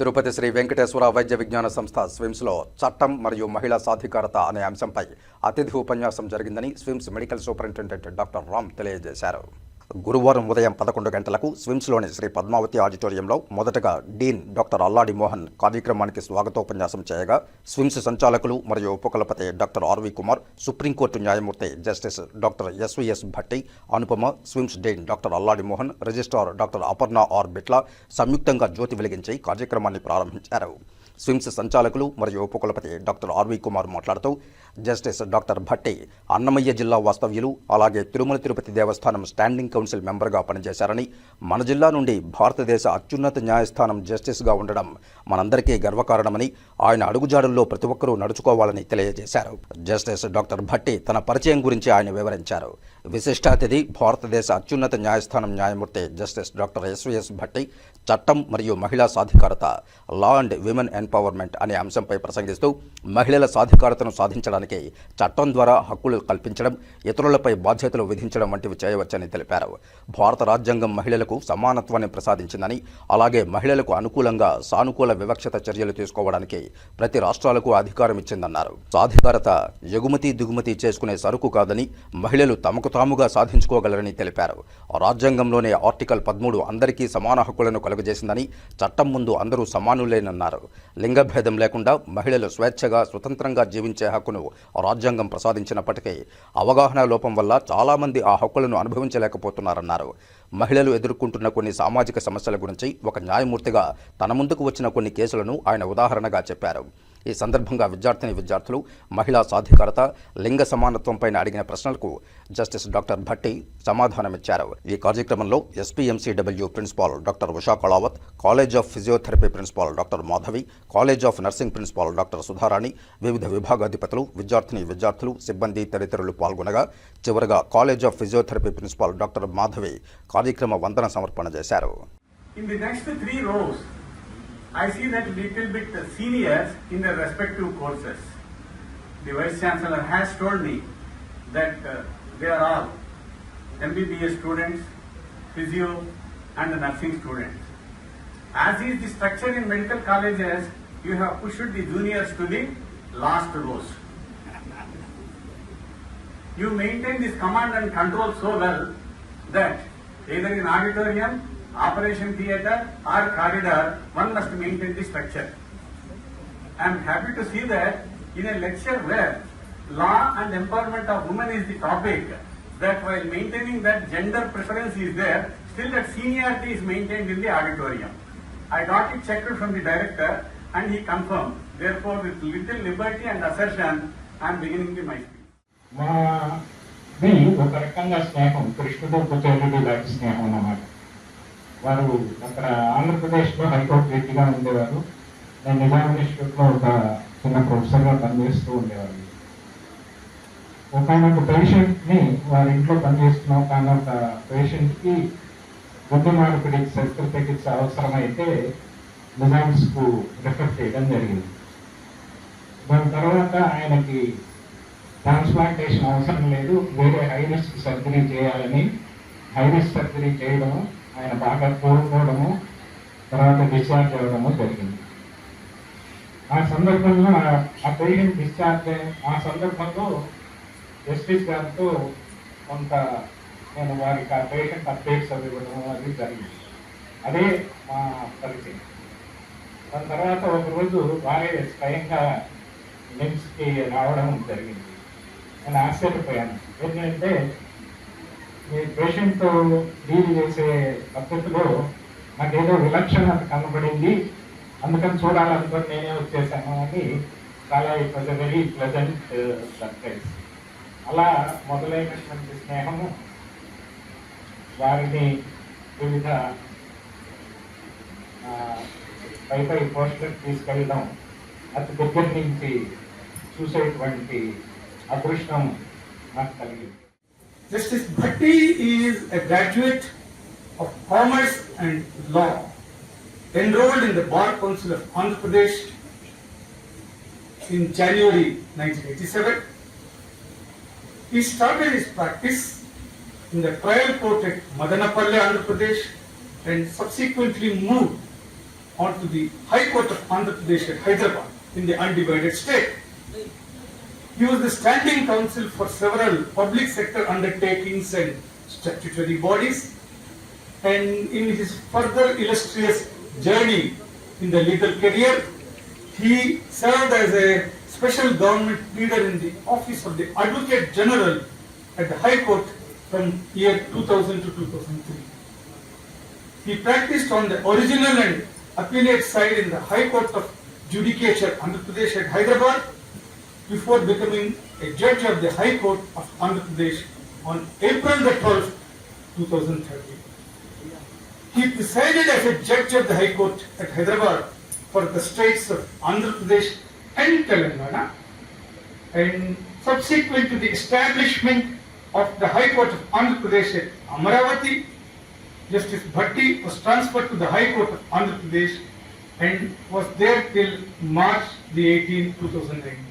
తిరుపతి శ్రీ వెంకటేశ్వర వైద్య విజ్ఞాన సంస్థ స్విమ్స్లో చట్టం మరియు మహిళా సాధికారత అనే అంశంపై అతిథి ఉపన్యాసం జరిగిందని SVIMS medical superintendent doctor Ram తెలియజేశారు. గురువారం ఉదయం పదకొండు గంటలకు స్విమ్స్లోని శ్రీ పద్మావతి ఆడిటోరియంలో మొదటగా డీన్ డాక్టర్ అల్లాడి మోహన్ కార్యక్రమానికి స్వాగతోపన్యాసం చేయగా స్విమ్స్ సంచాలకులు మరియు ఉపకులపతి doctor R V Kumar supreme court న్యాయమూర్తి justice doctor S V S Bhatti Anupama SVIMS dean doctor Alladi Mohan registrar doctor Aparna R Bitla సంయుక్తంగా జ్యోతి వెలిగించి కార్యక్రమాన్ని ప్రారంభించారు. స్విమ్స్ సంచాలకులు మరియు ఉపకులపతి డాక్టర్ ఆర్వి కుమార్ మాట్లాడుతూ జస్టిస్ డాక్టర్ భట్టి అన్నమయ్య జిల్లా వాస్తవ్యులు అలాగే తిరుమల తిరుపతి దేవస్థానం స్టాండింగ్ కౌన్సిల్ మెంబర్గా పనిచేశారని మన జిల్లా నుండి భారతదేశ అత్యున్నత న్యాయస్థానం జస్టిస్గా ఉండడం మనందరికీ గర్వకారణమని ఆయన అడుగుజాడల్లో ప్రతి ఒక్కరూ నడుచుకోవాలని తెలియజేశారు. జస్టిస్ డాక్టర్ భట్టి తన పరిచయం గురించి ఆయన వివరించారు. విశిష్టాతిథి భారతదేశ అత్యున్నత న్యాయస్థానం న్యాయమూర్తి జస్టిస్ డాక్టర్ ఎస్విఎస్ భట్టి చట్టం మరియు మహిళా సాధికారత లా అండ్ విమెన్ ఎంపవర్మెంట్ అనే అంశంపై ప్రసంగిస్తూ మహిళల సాధికారతను సాధించడానికి చట్టం ద్వారా హక్కులు కల్పించడం ఇతరులపై బాధ్యతలు విధించడం వంటివి చేయవచ్చని తెలిపారు. భారత రాజ్యాంగం మహిళలకు సమానత్వాన్ని ప్రసాదించిందని అలాగే మహిళలకు అనుకూలంగా సానుకూల వివక్షత చర్యలు తీసుకోవడానికి ప్రతి రాష్ట్రాలకు అధికారం ఇచ్చిందన్నారు. సాధికారత ఎగుమతి దిగుమతి చేసుకునే సరుకు కాదని మహిళలు తమకు తాముగా సాధించుకోగలరని తెలిపారు. రాజ్యాంగంలోనే ఆర్టికల్ పదమూడు అందరికీ సమాన హక్కులను కలుగజేసిందని చట్టం ముందు అందరూ సమానులేనన్నారు. లింగభేదం లేకుండా మహిళలు స్వేచ్ఛగా స్వతంత్రంగా జీవించే హక్కును రాజ్యాంగం ప్రసాదించినప్పటికీ అవగాహన లోపం వల్ల చాలామంది ఆ హక్కులను అనుభవించలేకపోతున్నారన్నారు. మహిళలు ఎదుర్కొంటున్న కొన్ని సామాజిక సమస్యల గురించి ఒక న్యాయమూర్తిగా తన ముందుకు వచ్చిన కొన్ని కేసులను ఆయన ఉదాహరణగా చెప్పారు. ఈ సందర్భంగా విద్యార్థిని విద్యార్థులు మహిళా సాధికారత లింగ సమానత్వంపైన అడిగిన ప్రశ్నలకు జస్టిస్ డాక్టర్ భట్టి సమాధానమిచ్చారు. ఈ కార్యక్రమంలో S P M C W principal doctor Usha Kalavath college of physiotherapy principal doctor Madhavi college of nursing principal doctor Sudharani వివిధ విభాగాధిపతులు విద్యార్థిని విద్యార్థులు సిబ్బంది తదితరులు పాల్గొనగా చివరగా college of physiotherapy principal doctor Madhavi కార్యక్రమ వందన సమర్పణ చేశారు. In the next three rows, I see that little bit the seniors in their respective courses. The Vice Chancellor has told me that uh, they are all MBBS students, physio and nursing students. As is the structure in medical colleges, you have pushed the juniors to the last rows. You maintain this command and control so well that either in auditorium, operation theatre or corridor, one must maintain the structure. I am happy to see that in a lecture where law and empowerment of women is the topic, that while maintaining that gender preference is there, still that seniority is maintained in the auditorium. I got it checked from the director and he confirmed. Therefore, with little liberty and assertion, I am beginning the my speech. మాది ఒక రకంగా స్నేహం కృష్ణుడు కుచేలుడు లాంటి స్నేహం అన్నమాట వారు అక్కడ ఆంధ్రప్రదేశ్లో హైకోర్టు జడ్జిగా ఉండేవారు. నేను నిజాం ఇన్స్టిట్యూట్లో ఒక చిన్న ప్రొఫెసర్గా పనిచేస్తూ ఉండేవారు ఒక పేషెంట్ని వారి ఇంట్లో పనిచేస్తున్న ఒక పేషెంట్కి గుడ్డు మార్పిడి శస్త్రచికిత్స అవసరమైతే నిజామ్స్కు రిఫర్ చేయడం జరిగింది. దాని తర్వాత ఆయనకి ట్రాన్స్ప్లాంటేషన్ అవసరం లేదు. వేరే హైరిస్క్ సర్జరీ చేయాలని హైరిస్క్ సర్జరీ చేయడము ఆయన బాగా కోరుకోవడము తర్వాత డిశ్చార్జ్ అవ్వడము జరిగింది. ఆ సందర్భంలో ఆ- ఆ పేషెంట్ డిశ్చార్జ్ ఆ సందర్భంలో జస్టిస్ గారితో కొంత నేను వారికి ఆ పేషెంట్ అప్డేట్స్ అవి ఇవ్వడం అది జరిగింది. అదే మా పరిచయం. దాని తర్వాత ఒకరోజు వారే స్వయంగా నిమ్స్కి రావడం జరిగింది. నేను ఆశ్చర్యపోయాను. ఏంటంటే మీ పేషెంట్తో డీల్ చేసే పద్ధతిలో నాకేదో విలక్షణత కనబడింది. అందుకని చూడాలనుకుని నేనే వచ్చేసాను అని చాలా it was very pleasant surprise. అలా మొదలైనటువంటి స్నేహము వారిని వివిధ పై పై పోస్టులకు తీసుకెళ్ళడం అతి దగ్గర నుంచి చూసేటువంటి అదృష్టం నాకు కలిగింది. Justice Bhatti is a graduate of Commerce and Law, enrolled in the Bar Council of Andhra Pradesh in January 1987. He started his practice in the trial court at Madanapalli, Andhra Pradesh, and subsequently moved on to the High Court of Andhra Pradesh at Hyderabad in the undivided state. He was the standing counsel for several public sector undertakings and statutory bodies. And in his further illustrious journey in the legal career, he served as a special government leader in the office of the Advocate General at the High Court from year 2000 to 2003. He practiced on the original and appellate side in the High Court of Judicature, Andhra Pradesh at Hyderabad, before becoming a judge of the High Court of Andhra Pradesh on April the 12th, 2013. He presided as a judge of the High Court at Hyderabad for the states of Andhra Pradesh and Telangana. And subsequent to the establishment of the High Court of Andhra Pradesh at Amaravati, Justice Bhatti was transferred to the High Court of Andhra Pradesh and was there till March the 18th, 2019.